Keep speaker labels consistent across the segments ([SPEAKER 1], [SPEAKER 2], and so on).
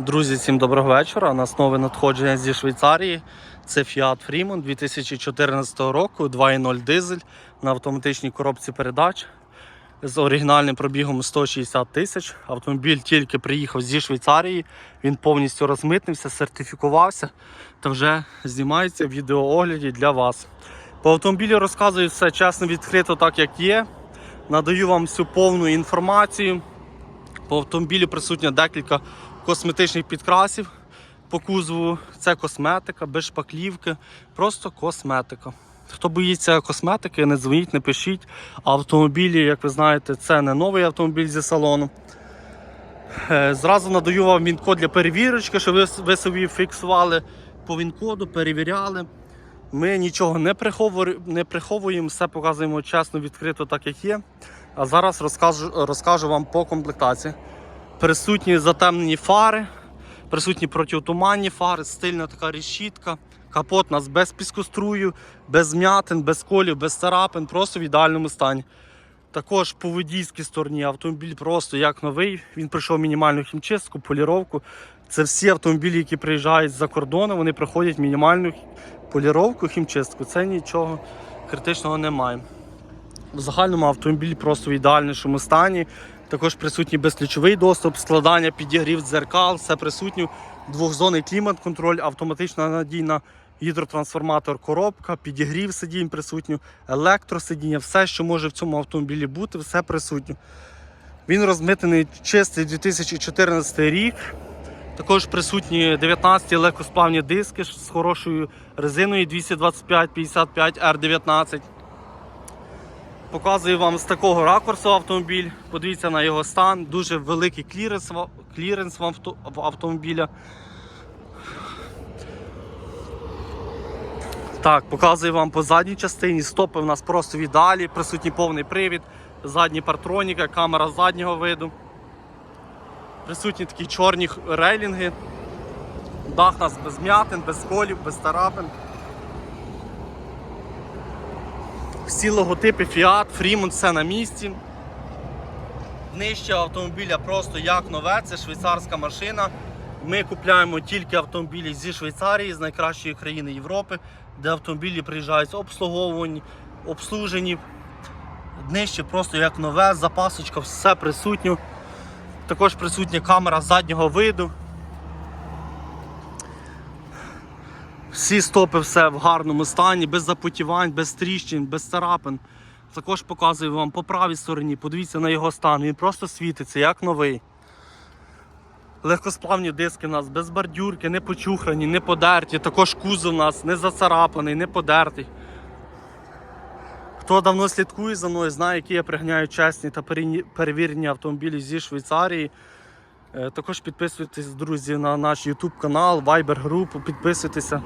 [SPEAKER 1] Друзі, всім доброго вечора. У нас нове надходження зі Швейцарії. Це Fiat Freeman 2014 року, 2.0 дизель на автоматичній коробці передач з оригінальним пробігом 160 тисяч. Автомобіль тільки приїхав зі Швейцарії, він повністю розмитнився, сертифікувався та вже знімається в відеоогляді для вас. По автомобілю розказую все чесно, відкрито, так як є. Надаю вам всю повну інформацію. По автомобілю присутня декілька косметичних підкрасів по кузову. Це косметика, без шпаклівки, просто косметика. Хто боїться косметики, не дзвоніть, не пишіть. Автомобілі, як ви знаєте, це не новий автомобіль зі салону. Е, Зразу надаю вам він-код для перевірочки, щоб ви, собі фіксували по він-коду, перевіряли. Ми нічого не приховуємо, не приховуємо, все показуємо чесно, відкрито, так як є. А зараз розкажу, розкажу вам по комплектації. Присутні затемнені фари, присутні протитуманні фари, стильна така решітка. Капот у нас без піскострую, без м'ятин, без колів, без царапин, просто в ідеальному стані. Також по водійській стороні автомобіль просто як новий. Він пройшов мінімальну хімчистку, поліровку. Це всі автомобілі, які приїжджають з-за кордону, вони проходять мінімальну поліровку, хімчистку. Це нічого критичного немає. В загальному автомобіль просто в ідеальнішому стані. Також присутній безключовий доступ, складання, підігрів дзеркал, все присутнє. Двохзонний клімат-контроль, автоматична надійна гідротрансформатор, коробка, підігрів сидінь присутню, електросидіння, все, що може в цьому автомобілі бути, все присутнє. Він розмитений чистий 2014 рік. Також присутні 19 легкосплавні диски з хорошою резиною 225-55 R19. Показую вам з такого ракурсу автомобіль. Подивіться на його стан. Дуже великий кліренс, кліренс в, авто, в автомобіля. Так, показую вам по задній частині. Стопи в нас просто в ідеалі, присутній повний привід, задні партроніка, камера заднього виду. Присутні такі чорні рейлінги. Дах нас без м'ятин, без колів, без тарапин. Всі логотипи Fiat, Freeman, все на місці. Нижче автомобіля просто як нове, це швейцарська машина. Ми купляємо тільки автомобілі зі Швейцарії, з найкращої країни Європи, де автомобілі приїжджають обслуговувані, обслужені. Нижче просто як нове, запасочка, все присутнє. Також присутня камера заднього виду. Всі стопи все в гарному стані, без запотівань, без тріщин, без царапин. Також показую вам по правій стороні, подивіться на його стан, він просто світиться, як новий. Легкосплавні диски у нас без бордюрки, не почухрані, не подерті. Також кузов у нас не зацарапаний, не подертий. Хто давно слідкує за мною, знає, які я пригняю чесні та перевірені автомобілі зі Швейцарії. Е, Також підписуйтесь, друзі, на наш YouTube канал, Viber групу, підписуйтеся.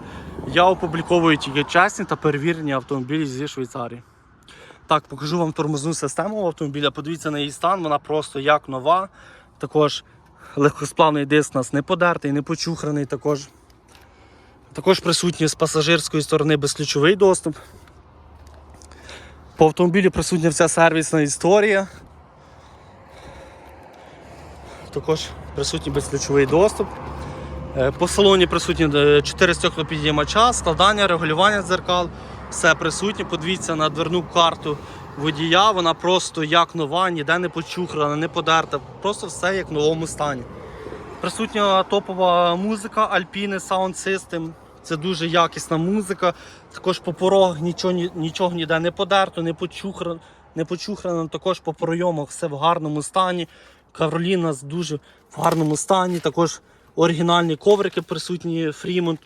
[SPEAKER 1] Я опубліковую тільки чесні та перевірені автомобілі зі Швейцарії. Так, покажу вам тормозну систему автомобіля. Подивіться на її стан, вона просто як нова. Також легкосплавний диск у нас не подертий, не почухраний. Також, також присутній з пасажирської сторони безключовий доступ. По автомобілі присутня вся сервісна історія. Також присутній безключовий доступ. Е, По салоні присутні 4 стеклопідіймача, складання, регулювання дзеркал, все присутнє. Подивіться на дверну карту водія, вона просто як нова, ніде не почухрана, не подерта, просто все як в новому стані. Присутня топова музика Alpine Sound System. Це дуже якісна музика. Також по порогах нічого, нічого ніде не подерто, не почухрано, не почухрано. Також по пройомах все в гарному стані. Кароліна з дуже в гарному стані. Також оригінальні коврики присутні Freemont.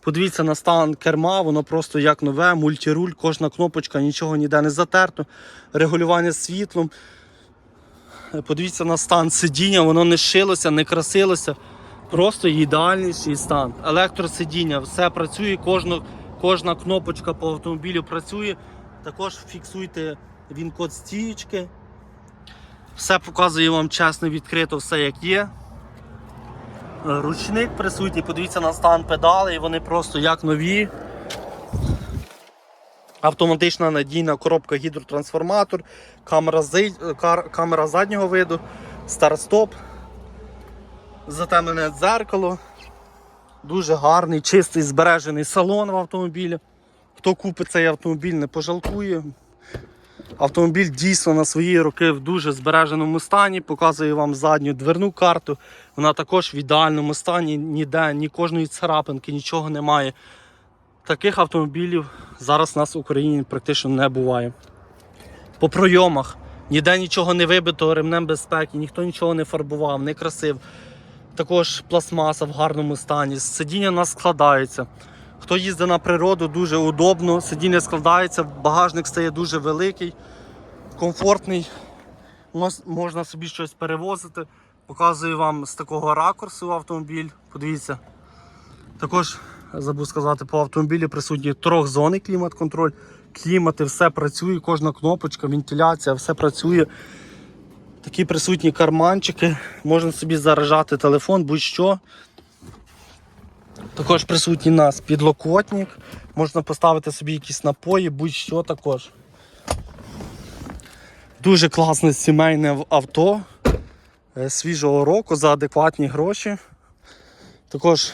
[SPEAKER 1] Подивіться на стан керма, воно просто як нове, мультируль, кожна кнопочка, нічого ніде не затерто. Регулювання світлом. Подивіться на стан сидіння, воно не шилося, не красилося. Просто ідеальніший стан. Електросидіння, все працює, кожна, кожна кнопочка по автомобілю працює. Також фіксуйте він код стієчки. Все показує вам чесно, відкрито, все як є. Ручник присутній, подивіться на стан педалей, вони просто як нові. Автоматична надійна коробка гідротрансформатор, камера, зи- кар- камера заднього виду, старт-стоп. затемнене дзеркало. Дуже гарний, чистий, збережений салон в автомобілі. Хто купить цей автомобіль, не пожалкує. Автомобіль дійсно на свої роки в дуже збереженому стані. Показує вам задню дверну карту. Вона також в ідеальному стані, ніде, ні кожної царапинки, нічого немає. Таких автомобілів зараз у нас в Україні практично не буває. По пройомах ніде нічого не вибито ремнем безпеки, ніхто нічого не фарбував, не красив. Також пластмаса в гарному стані. Сидіння у нас складається. Хто їздить на природу, дуже удобно. Сидіння складається, багажник стає дуже великий, комфортний. Можна собі щось перевозити. Показую вам з такого ракурсу автомобіль. Подивіться. Також забув сказати, по автомобілі присутні трьохзонний клімат-контроль. Клімати, все працює, кожна кнопочка, вентиляція, все працює. Такі присутні карманчики, можна собі заражати телефон, будь-що. Також присутній у нас підлокотник, можна поставити собі якісь напої, будь-що також. Дуже класне сімейне авто е, свіжого року за адекватні гроші. Також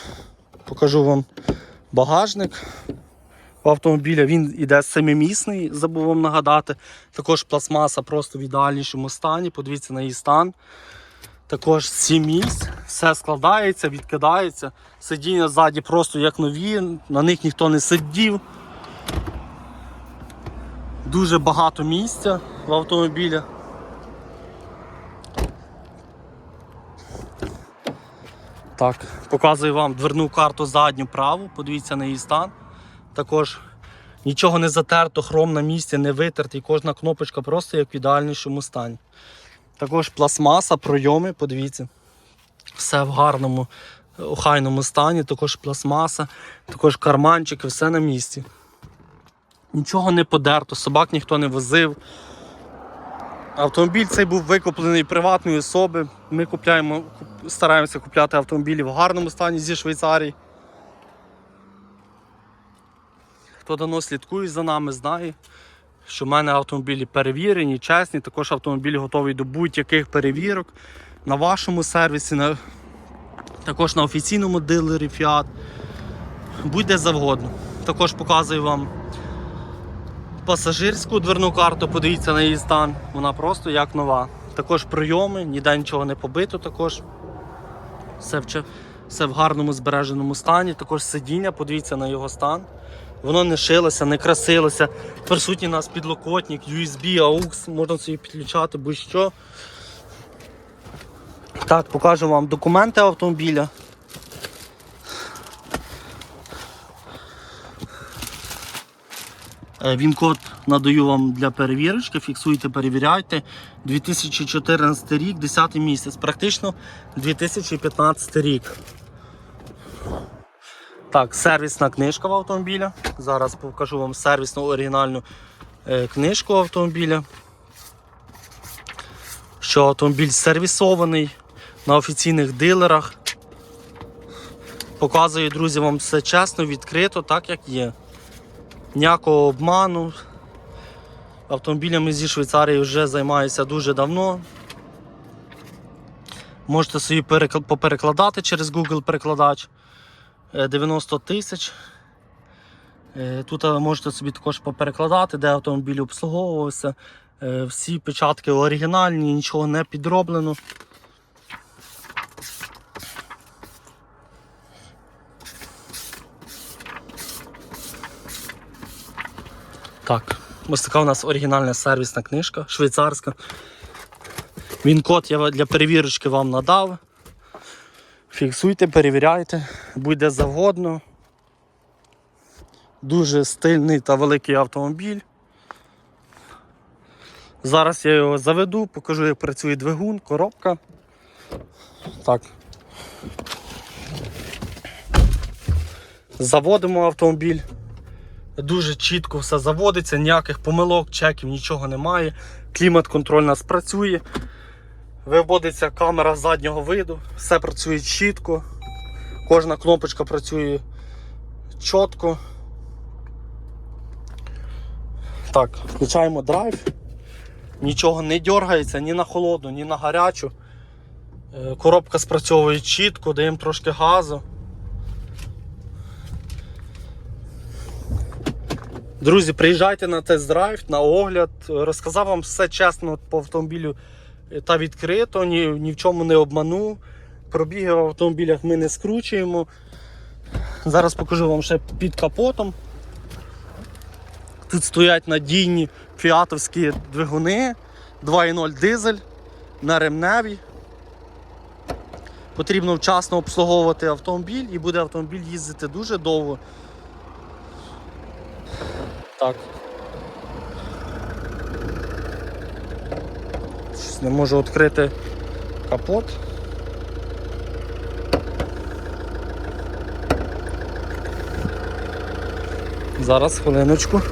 [SPEAKER 1] покажу вам багажник автомобіля. Він іде семимісний, забув вам нагадати. Також пластмаса просто в ідеальнішому стані. Подивіться на її стан. Також 7 місць, все складається, відкидається. Сидіння ззаді просто як нові, на них ніхто не сидів. Дуже багато місця в автомобілі. Так, показую вам дверну карту задню праву, подивіться на її стан. Також нічого не затерто, хром на місці, не витертий, кожна кнопочка просто як в ідеальнішому стані. Також пластмаса, пройоми, подивіться. Все в гарному, охайному стані, також пластмаса, також карманчики, все на місці. Нічого не подерто, собак ніхто не возив. Автомобіль цей був викуплений приватної особи. Ми купляємо, стараємося купляти автомобілі в гарному стані зі Швейцарії. Хто давно слідкує за нами, знає, що в мене автомобілі перевірені, чесні. Також автомобіль готовий до будь-яких перевірок на вашому сервісі, на... також на офіційному дилері Fiat. Будь-де завгодно. Також показую вам пасажирську дверну карту, подивіться на її стан. Вона просто як нова. Також прийоми, ніде нічого не побито також. Все в, все в гарному збереженому стані. Також сидіння, подивіться на його стан. Воно не шилося, не красилося. Присутній у нас підлокотник, USB, AUX, можна собі підключати будь-що. Так, покажу вам документи автомобіля. Е, Він-код надаю вам для перевірочки, фіксуйте, перевіряйте. 2014 рік, 10 місяць, практично 2015 рік. Так, сервісна книжка в автомобіля. Зараз покажу вам сервісну оригінальну е, книжку автомобіля. Що автомобіль сервісований на офіційних дилерах. Показую, друзі, вам все чесно, відкрито, так як є. Ніякого обману. Автомобілями зі Швейцарії вже займаюся дуже давно. Можете собі перекл- поперекладати через Google перекладач. Е, 90 тисяч. Е, Тут е, можете собі також поперекладати, де автомобіль обслуговувався. Е, Всі печатки оригінальні, нічого не підроблено. Так, ось така у нас оригінальна сервісна книжка, швейцарська. Він код я для перевірочки вам надав. Фіксуйте, перевіряйте, буде завгодно. Дуже стильний та великий автомобіль. Зараз я його заведу, покажу, як працює двигун, коробка. Так. Заводимо автомобіль. Дуже чітко все заводиться, ніяких помилок, чеків, нічого немає. Клімат-контроль у нас працює. Виводиться камера заднього виду, все працює чітко. Кожна кнопочка працює чітко. Так, включаємо драйв. Нічого не дергається ні на холодну, ні на гарячу. Е, Коробка спрацьовує чітко, даємо трошки газу. Друзі, приїжджайте на тест-драйв, на огляд. Розказав вам все чесно по автомобілю та відкрито, ні, ні в чому не обманув. Пробіги в автомобілях ми не скручуємо. Зараз покажу вам ще під капотом. Тут стоять надійні фіатовські двигуни, 2.0 дизель на ремневі. Потрібно вчасно обслуговувати автомобіль і буде автомобіль їздити дуже довго. Так. Щось не можу відкрити капот. Зараз хвилиночку.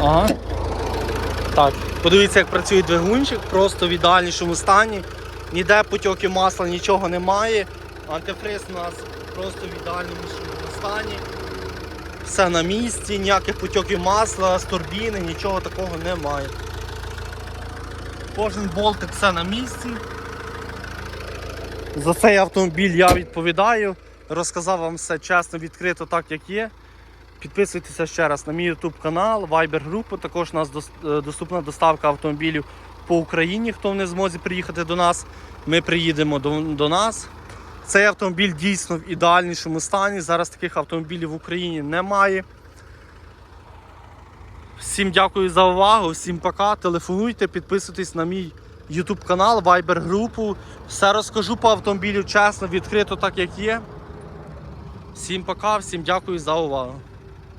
[SPEAKER 1] Ага. Так, подивіться, як працює двигунчик, просто в ідеальнішому стані. Ніде потьоки масла, нічого немає. Антифриз у нас просто в ідеальному стані. Все на місці, ніяких потьоків масла, з турбіни, нічого такого немає. Кожен болтик все на місці. За цей автомобіль я відповідаю. Розказав вам все чесно, відкрито, так як є. Підписуйтеся ще раз на мій YouTube канал, Viber групу. Також у нас е, доступна доставка автомобілів по Україні. Хто не зможе приїхати до нас, ми приїдемо до, до нас. Цей автомобіль дійсно в ідеальнішому стані. Зараз таких автомобілів в Україні немає. Всім дякую за увагу, всім пока. Телефонуйте, підписуйтесь на мій YouTube канал, Viber групу. Все розкажу по автомобілю чесно, відкрито так як є. Всім пока, всім дякую за увагу.